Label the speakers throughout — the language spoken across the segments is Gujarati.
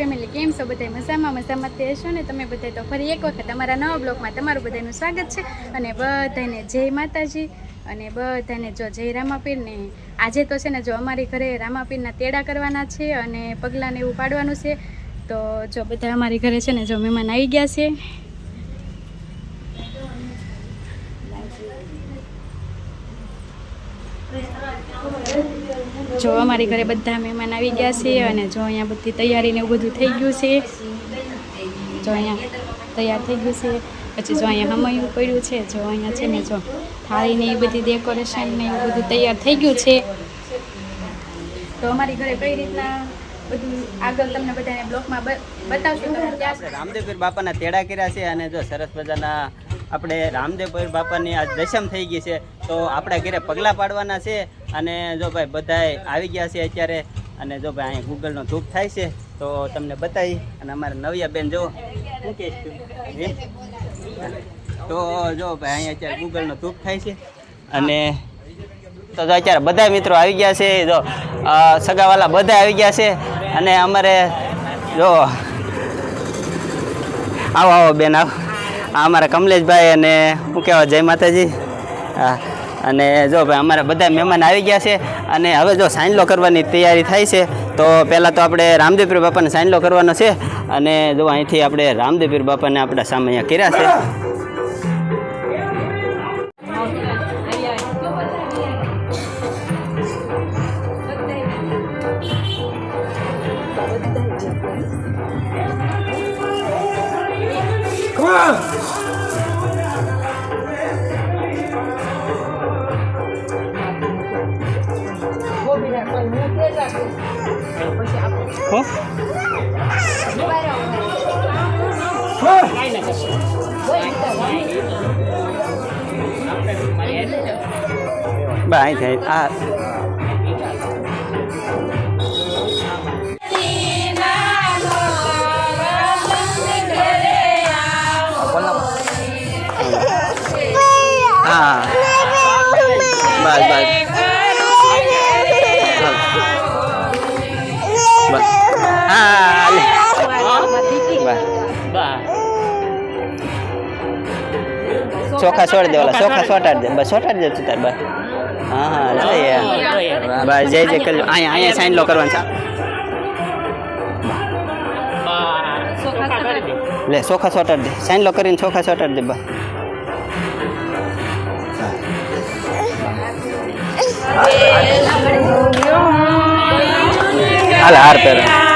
Speaker 1: ફેમિલી કેમ છો? બધા મજામાં? મજામાં તે હશો ને? તમે બધા તો ફરી એક વખત અમારા નવા બ્લોગમાં તમારું બધાનું સ્વાગત છે. અને બધાને જય માતાજી અને બધાને જો જય રામાપીર ને આજે તો છે ને જો અમારી ઘરે રામાપીરના તેડા કરવાના છે અને પગલાંને એવું પાડવાનું છે. તો જો બધા અમારી ઘરે છે ને જો મહેમાન આવી ગયા છે. જો અમારી ઘરે બધા મહેમાન આવી ગયા છે અને જો અહીંયા બધી તૈયારી ને એવું બધું થઈ ગયું છે. જો અહીંયા તૈયાર થઈ ગયું છે. પછી જો અહીંયા હમયું પડ્યું છે, જો અહીંયા છે ને જો થાળી ને એ બધી ડેકોરેશન ને એવું બધું તૈયાર થઈ ગયું છે. તો અમારી ઘરે કઈ રીતના બધું આગળ તમને બધાને બ્લોકમાં બતાવશું.
Speaker 2: રામદેવપીર બાપાના તેડા કર્યા છે અને જો સરસ મજાના આપણે રામદેવ ભાઈ બાપાની આજ દશમ થઈ ગઈ છે, તો આપણા ઘરે પગલાં પાડવાના છે. અને જો ભાઈ બધાય આવી ગયા છે અત્યારે, અને જો ભાઈ અહીંયા ગૂગલનો ધૂપ થાય છે, તો તમને બતાવી. અને અમારા નવિયા બેન જો, શું કહે તો જો ભાઈ અહીંયા અત્યારે ગૂગલનો ધૂપ થાય છે. અને તો જો અત્યારે બધા મિત્રો આવી ગયા છે, જો સગાવાલા બધા આવી ગયા છે. અને અમારે, જો, આવો આવો બેન, આવો. આ અમારા કમલેશભાઈ અને શું કહેવાય, જય માતાજી. હા, અને જો ભાઈ, અમારા બધા મહેમાન આવી ગયા છે અને હવે જો સાઈનલો કરવાની તૈયારી થાય છે, તો પહેલાં તો આપણે રામદેવપીર બાપાને સાઇનલો કરવાનો છે અને જો અહીંથી આપણે રામદેવપીર બાપાને આપણા સામે અહીંયા કર્યા છે. હો બા અહીંથી અહીં- આ ચોખા છોડી દે ઓલા ચોખા છોટાડી દે બસ છોટાડી દે તાર બસ. હા હા જોઈએ બસ જય જય કરજો અહીંયા અહીંયા સાઈન લો કરવાનું છે. લે ચોખા છોટાડી દે. સાઈન લો કરીને ચોખા છોટાડી દે બસ. હાલ હાર પહેરો.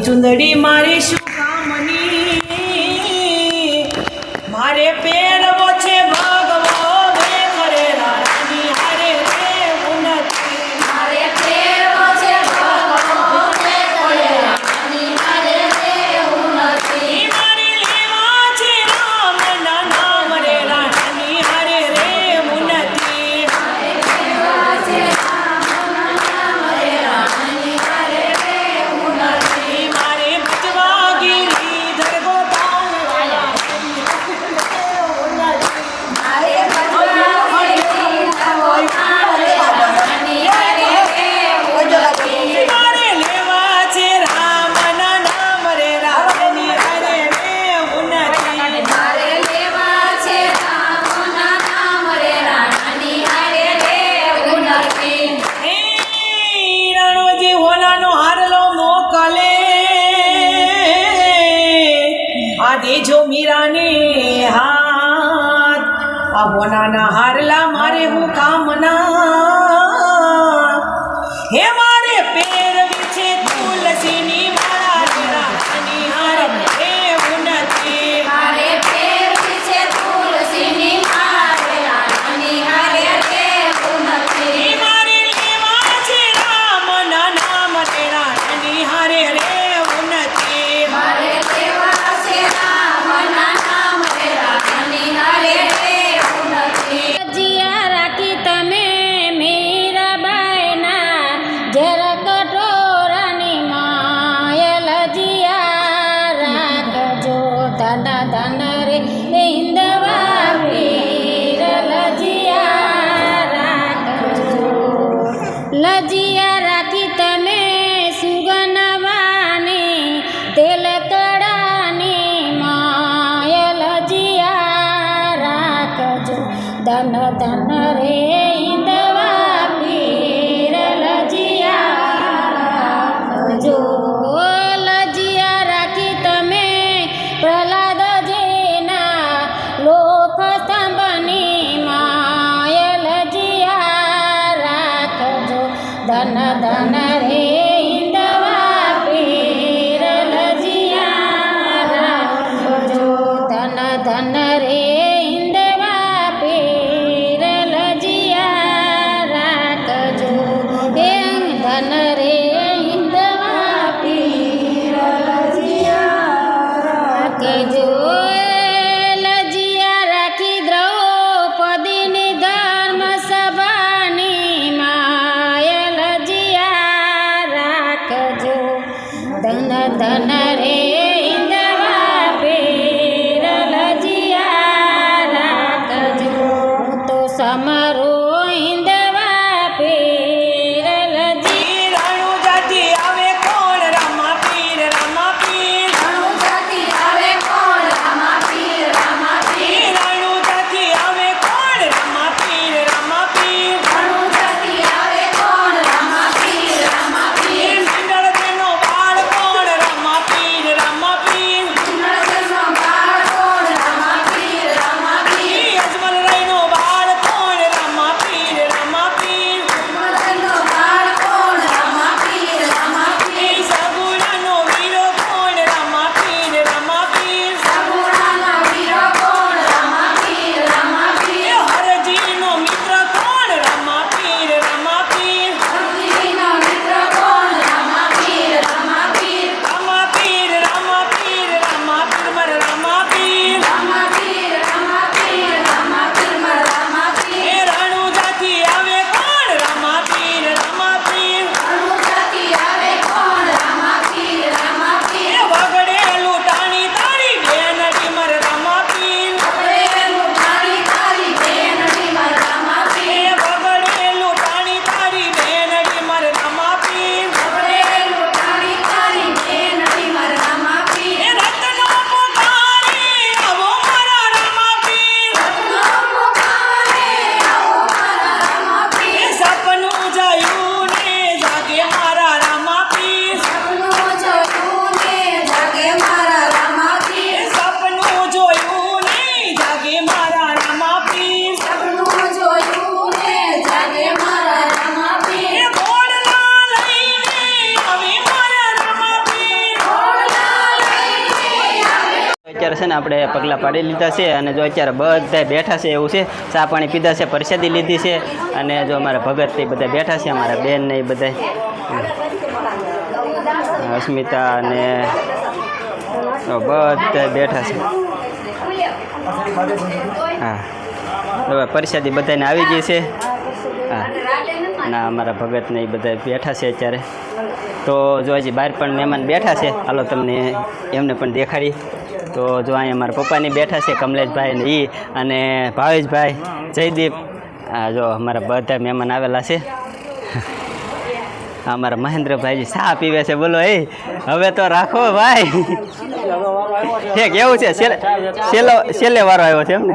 Speaker 3: ચુંદડી મારી શું કામની धन धन છે
Speaker 2: ને આપણે પગલાં પાડી લીધા છે અને જો અત્યારે બધા બેઠા છે એવું છે, ચા પાણી પીધા છે, પ્રસાદી લીધી છે અને જો અમારા ભગત એ બધા બેઠા છે, અમારા બેન ને એ બધા અસ્મિતા અને બધા બેઠા છે. હા. હવે પ્રસાદી બધાને આવી ગઈ છે. હા. ના અમારા ભગત ને એ બધા બેઠા છે અત્યારે. તો જો હજી બહાર પણ મહેમાન બેઠા છે, હાલો તમને એમને પણ દેખાડી. તો જો અહીંયા મારા પપ્પાની બેઠા છે, કમલેશભાઈ ને એ અને ભાવેશભાઈ, જયદીપ. આ જો અમારા બધા મહેમાન આવેલા છે. અમારા મહેન્દ્રભાઈજી ચા પીવે છે બોલો એ. હવે તો રાખો ભાઈ. ઠીક એવું છે છેલ્લે છેલ્લો વારો આવ્યો છે એમને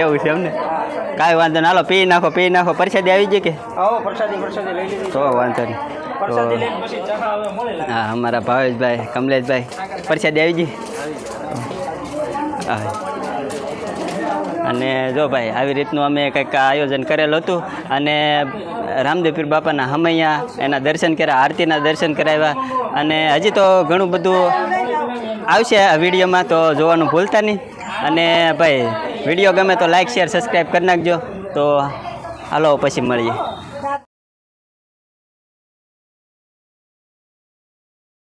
Speaker 2: એવું છે એમને કાંઈ વાંધો નહીં હાલો પી નાખો પી નાખો. પરસાદી આવી ગઈ કે? તો વાંધો નહીં. હા અમારા ભાવેશભાઈ કમલેશભાઈ પરસાદી આવી ગઈ? હા. અને જો ભાઈ, આવી રીતનું અમે કંઈક આયોજન કરેલું હતું અને રામદેવપીર બાપાના હમૈયા એના દર્શન કર્યા, આરતીના દર્શન કરાવ્યા અને હજી તો ઘણું બધું આવશે આ વિડીયોમાં, તો જોવાનું ભૂલતા નહીં. અને ભાઈ, વીડિયો ગમે તો લાઇક શેર સબસ્ક્રાઈબ કરી નાખજો. તો હાલો, પછી મળીએ.